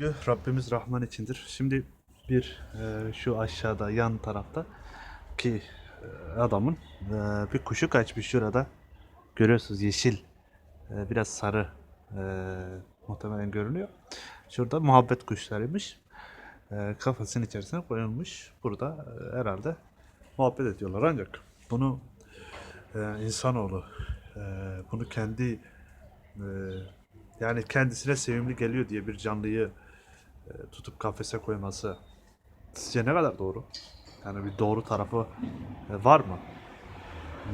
övgü Rabbimiz Rahman içindir. Şimdi bir e, şu aşağıda yan tarafta ki e, adamın e, bir kuşu kaçmış şurada. Görüyorsunuz yeşil e, biraz sarı e, muhtemelen görünüyor. Şurada muhabbet kuşlarıymış. E, kafasının içerisine koyulmuş. Burada e, herhalde muhabbet ediyorlar ancak bunu e, insanoğlu e, bunu kendi e, yani kendisine sevimli geliyor diye bir canlıyı tutup kafese koyması sizce ne kadar doğru? Yani bir doğru tarafı e, var mı?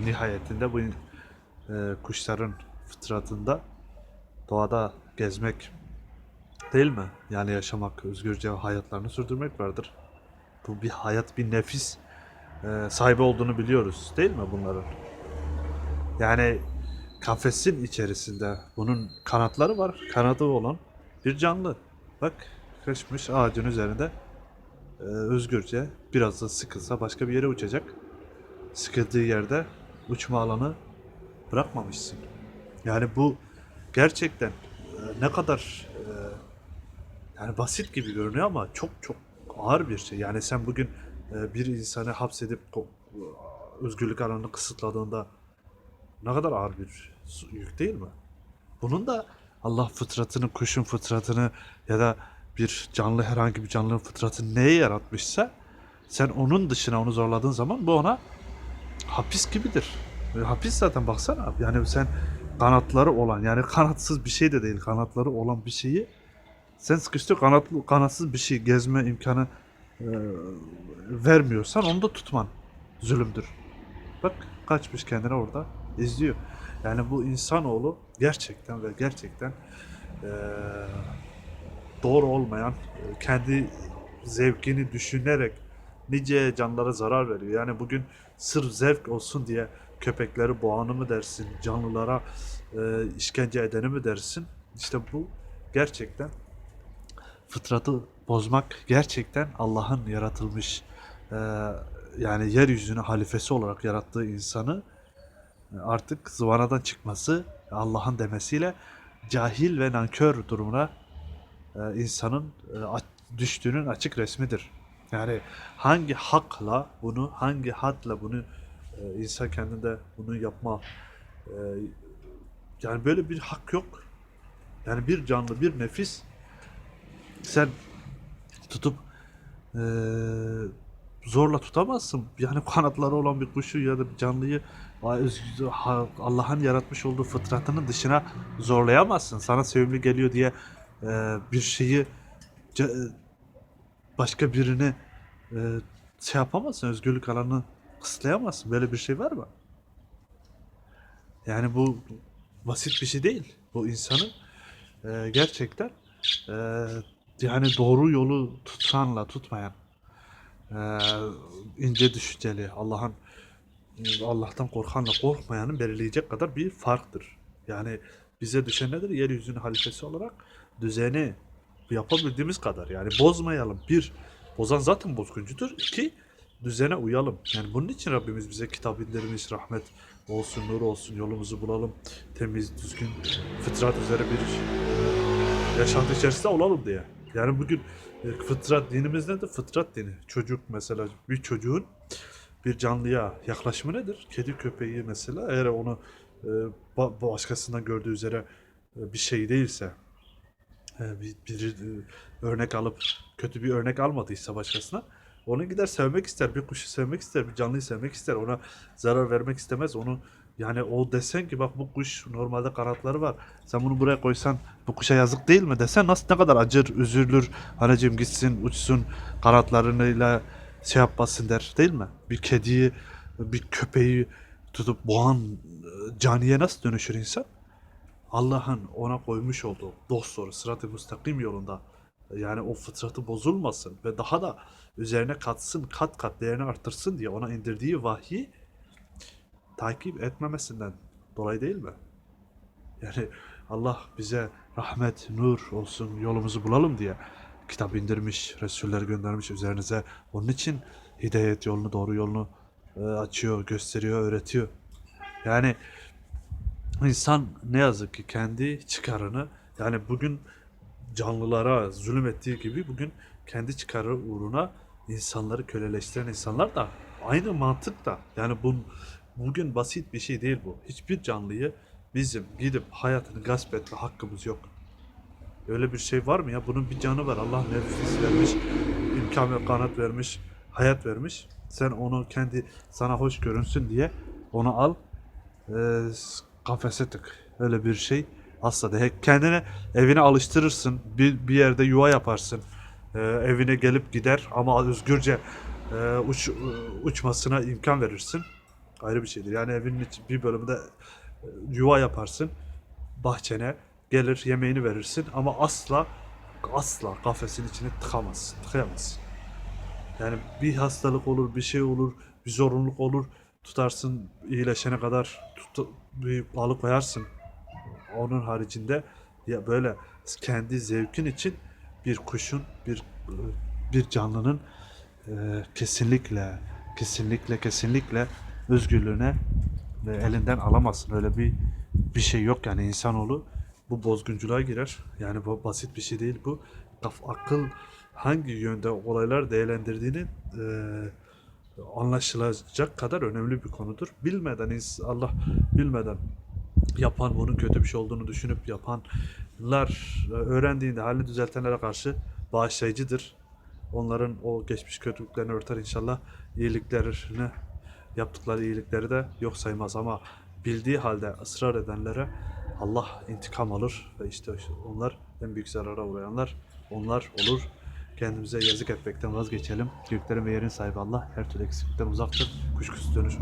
Nihayetinde bu e, kuşların fıtratında doğada gezmek değil mi? Yani yaşamak, özgürce hayatlarını sürdürmek vardır. Bu bir hayat, bir nefis e, sahibi olduğunu biliyoruz değil mi bunların? Yani kafesin içerisinde bunun kanatları var. Kanadı olan bir canlı. Bak kaçmış ağacın üzerinde e, özgürce biraz da sıkılsa başka bir yere uçacak. Sıkıldığı yerde uçma alanı bırakmamışsın. Yani bu gerçekten e, ne kadar e, yani basit gibi görünüyor ama çok çok ağır bir şey. Yani sen bugün e, bir insanı hapsedip ko- özgürlük alanını kısıtladığında ne kadar ağır bir yük değil mi? Bunun da Allah fıtratını, kuşun fıtratını ya da bir canlı herhangi bir canlının fıtratını neye yaratmışsa sen onun dışına onu zorladığın zaman bu ona hapis gibidir. E, hapis zaten baksana. Yani sen kanatları olan yani kanatsız bir şey de değil kanatları olan bir şeyi sen sıkıştır kanatlı kanatsız bir şey gezme imkanı e, vermiyorsan onu da tutman zulümdür. Bak kaçmış kendine orada izliyor. Yani bu insanoğlu gerçekten ve gerçekten eee, doğru olmayan, e, kendi zevkini düşünerek nice canlara zarar veriyor. Yani bugün sırf zevk olsun diye köpekleri boğanı mı dersin, canlılara e, işkence edeni mi dersin? İşte bu gerçekten fıtratı bozmak gerçekten Allah'ın yaratılmış e, yani yeryüzüne halifesi olarak yarattığı insanı e, artık zıvanadan çıkması Allah'ın demesiyle cahil ve nankör durumuna insanın e, düştüğünün açık resmidir. Yani hangi hakla bunu, hangi hadla bunu e, insan kendinde bunu yapma e, yani böyle bir hak yok. Yani bir canlı, bir nefis sen tutup e, zorla tutamazsın. Yani kanatları olan bir kuşu ya da bir canlıyı Allah'ın yaratmış olduğu fıtratının dışına zorlayamazsın. Sana sevimli geliyor diye e, bir şeyi ce- başka birine e, şey yapamazsın. Özgürlük alanını kısıtlayamazsın. Böyle bir şey var mı? Yani bu basit bir şey değil. Bu insanın e, gerçekten e, yani doğru yolu tutanla tutmayan e, ince düşünceli Allah'ın Allah'tan korkanla korkmayanın belirleyecek kadar bir farktır. Yani bize düşen nedir? Yeryüzünün halifesi olarak düzeni yapabildiğimiz kadar. Yani bozmayalım. Bir, bozan zaten bozguncudur. İki, düzene uyalım. Yani bunun için Rabbimiz bize kitap indirmiş, rahmet olsun, nur olsun, yolumuzu bulalım. Temiz, düzgün, fıtrat üzere bir yaşantı içerisinde olalım diye. Yani bugün e, fıtrat dinimiz nedir? Fıtrat dini. Çocuk mesela bir çocuğun bir canlıya yaklaşımı nedir? Kedi köpeği mesela eğer onu e, ba- başkasından gördüğü üzere e, bir şey değilse e, bir, bir e, örnek alıp kötü bir örnek almadıysa başkasına onu gider sevmek ister. Bir kuşu sevmek ister. Bir canlıyı sevmek ister. Ona zarar vermek istemez. Onu yani o desen ki bak bu kuş normalde kanatları var. Sen bunu buraya koysan bu kuşa yazık değil mi desen nasıl ne kadar acır, üzülür. Anacığım gitsin uçsun kanatlarıyla şey yapmasın der değil mi? Bir kediyi, bir köpeği tutup boğan e, caniye nasıl dönüşür insan? Allah'ın ona koymuş olduğu dost doğru sırat-ı müstakim yolunda yani o fıtratı bozulmasın ve daha da üzerine katsın, kat kat değerini arttırsın diye ona indirdiği vahyi takip etmemesinden dolayı değil mi? Yani Allah bize rahmet, nur olsun, yolumuzu bulalım diye kitap indirmiş, Resuller göndermiş üzerinize. Onun için hidayet yolunu, doğru yolunu e, açıyor, gösteriyor, öğretiyor. Yani insan ne yazık ki kendi çıkarını yani bugün canlılara zulüm ettiği gibi bugün kendi çıkarı uğruna insanları köleleştiren insanlar da aynı mantıkta. Yani bu bugün basit bir şey değil bu. Hiçbir canlıyı bizim gidip hayatını gasp etme hakkımız yok. Öyle bir şey var mı ya? Bunun bir canı var. Allah nefis vermiş, imkan ve kanat vermiş, hayat vermiş. Sen onu kendi sana hoş görünsün diye onu al, e, kafese tık. Öyle bir şey asla değil. Kendine evine alıştırırsın. Bir, bir yerde yuva yaparsın. E, evine gelip gider ama özgürce e, uç, uçmasına imkan verirsin. Ayrı bir şeydir. Yani evinin iç- bir bölümünde e, yuva yaparsın. Bahçene gelir yemeğini verirsin ama asla asla kafesin içine tıkamazsın. Tıkayamazsın. Yani bir hastalık olur, bir şey olur, bir zorunluluk olur. Tutarsın iyileşene kadar tut, bir alıkoyarsın. Onun haricinde ya böyle kendi zevkin için bir kuşun, bir bir canlının e, kesinlikle kesinlikle kesinlikle özgürlüğüne e, elinden alamazsın. Öyle bir bir şey yok yani insanoğlu bu bozgunculuğa girer. Yani bu basit bir şey değil bu. Akıl hangi yönde olaylar değerlendirdiğini e, anlaşılacak kadar önemli bir konudur. Bilmeden Allah bilmeden yapan bunun kötü bir şey olduğunu düşünüp yapanlar e, öğrendiğinde halini düzeltenlere karşı bağışlayıcıdır. Onların o geçmiş kötülüklerini örter inşallah. iyiliklerini yaptıkları iyilikleri de yok saymaz ama bildiği halde ısrar edenlere Allah intikam alır ve işte onlar en büyük zarara uğrayanlar onlar olur. Kendimize yazık etmekten vazgeçelim. Göklerin ve yerin sahibi Allah her türlü eksiklikten uzaktır. Kuşkusuz dönüş.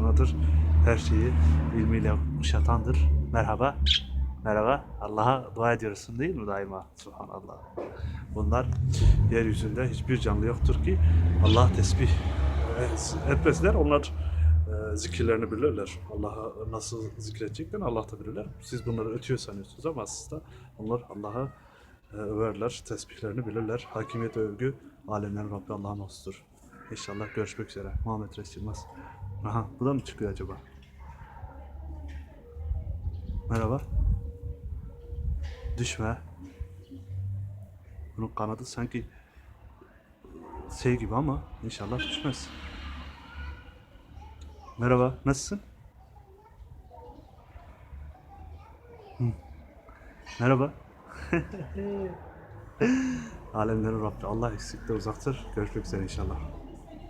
Her şeyi ilmiyle kuşatandır. Merhaba. Merhaba. Allah'a dua ediyorsun değil mi daima? Subhanallah. Bunlar yeryüzünde hiçbir canlı yoktur ki Allah tesbih e, etmezler. Onlar e, zikirlerini bilirler. Allah'a nasıl zikredeceklerini Allah da bilirler. Siz bunları ötüyor sanıyorsunuz ama aslında onlar Allah'a e, överler, tesbihlerini bilirler. Hakimiyet övgü alemlerin Rabbi Allah'a mahsustur. İnşallah görüşmek üzere. Muhammed Reis Yılmaz. Aha bu da mı çıkıyor acaba? Merhaba. Düşme. Bunun kanadı sanki şey gibi ama inşallah düşmez. Merhaba, nasılsın? Hı. Merhaba. Alemlerin Rabbi Allah eksikte uzaktır. Görüşmek üzere inşallah.